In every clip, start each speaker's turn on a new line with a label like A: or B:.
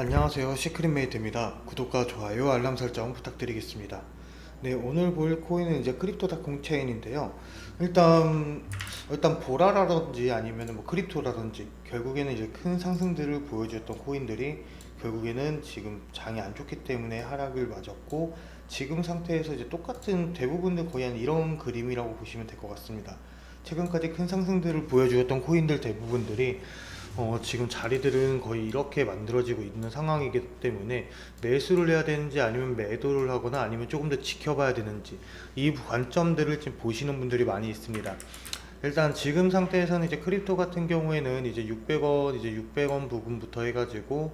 A: 안녕하세요. 시크릿메이트입니다. 구독과 좋아요 알람 설정 부탁드리겠습니다. 네 오늘 볼 코인은 이제 크립토닷컴 체인인데요. 일단 일단 보라라든지 아니면 뭐 크립토라든지 결국에는 이제 큰 상승들을 보여주었던 코인들이 결국에는 지금 장이 안 좋기 때문에 하락을 맞았고 지금 상태에서 이제 똑같은 대부분들 거의 한 이런 그림이라고 보시면 될 것 같습니다. 최근까지 큰 상승들을 보여주었던 코인들 대부분들이 어, 지금 자리들은 거의 이렇게 만들어지고 있는 상황이기 때문에 매수를 해야 되는지 아니면 매도를 하거나 아니면 조금 더 지켜봐야 되는지 이 관점들을 지금 보시는 분들이 많이 있습니다. 일단 지금 상태에서는 이제 크립토 같은 경우에는 이제 600원 이제 600원 부분부터 해가지고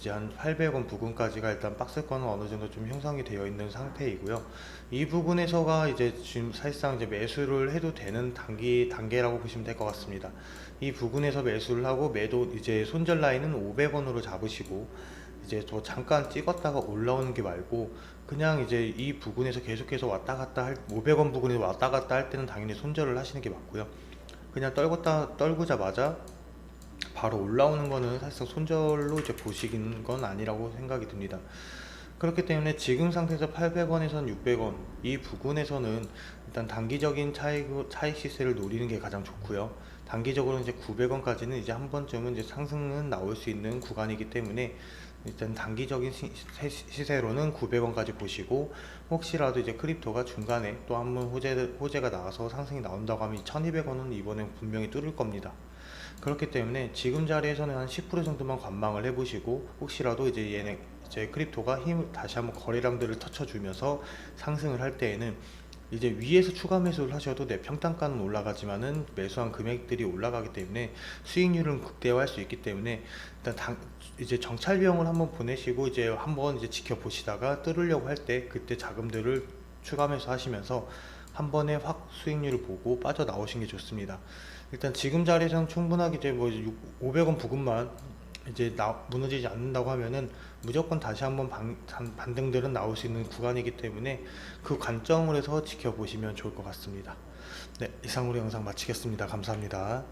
A: 이제 한 800원 부근까지가 일단 박스권은 어느 정도 좀 형성이 되어 있는 상태이고요. 이 부분에서가 이제 지금 사실상 이제 매수를 해도 되는 단기 단계라고 보시면 될 것 같습니다. 이 부분에서 매수를 하고 매도 이제 손절 라인은 500원으로 잡으시고 이제 또 잠깐 찍었다가 올라오는 게 말고 그냥 이제 이 부분에서 계속해서 왔다 갔다 할 500원 부근에서 왔다 갔다 할 때는 당연히 손절을 하시는 게 맞고요. 그냥 떨궜다 떨구자마자 바로 올라오는 거는 사실상 손절로 이제 보시는 건 아니라고 생각이 듭니다. 그렇기 때문에 지금 상태에서 800원에선 600원 이 부분에서는 일단 단기적인 차익 차익 시세를 노리는 게 가장 좋고요. 단기적으로 이제 900원까지는 이제 한 번쯤은 이제 상승은 나올 수 있는 구간이기 때문에 일단 단기적인 시, 세- 시세로는 900원까지 보시고 혹시라도 이제 크립토가 중간에 또 한 번 호재 호재가 나와서 상승이 나온다고 하면 1200원은 이번엔 분명히 뚫을 겁니다. 그렇기 때문에 지금 자리에서는 한 10% 정도만 관망을 해보시고 혹시라도 이제 얘네 이제 크립토가 힘 다시 한번 거래량들을 터쳐주면서 상승을 할 때에는 이제 위에서 추가 매수를 하셔도 내 평단가는 올라가지만은 매수한 금액들이 올라가기 때문에 수익률은 극대화할 수 있기 때문에 일단 당, 이제 정찰 비용을 한번 보내시고 이제 한번 이제 지켜보시다가 뚫으려고 할 때 그때 자금들을 추가 매수하시면서 한 번에 확 수익률을 보고 빠져 나오신 게 좋습니다. 일단 지금 자리에서는 충분하게 이제 뭐 500원 부근만 이제 나, 무너지지 않는다고 하면은 무조건 다시 한번 반, 반- 반등들은 나올 수 있는 구간이기 때문에 그 관점으로 해서 지켜보시면 좋을 것 같습니다. 네, 이상으로 영상 마치겠습니다. 감사합니다.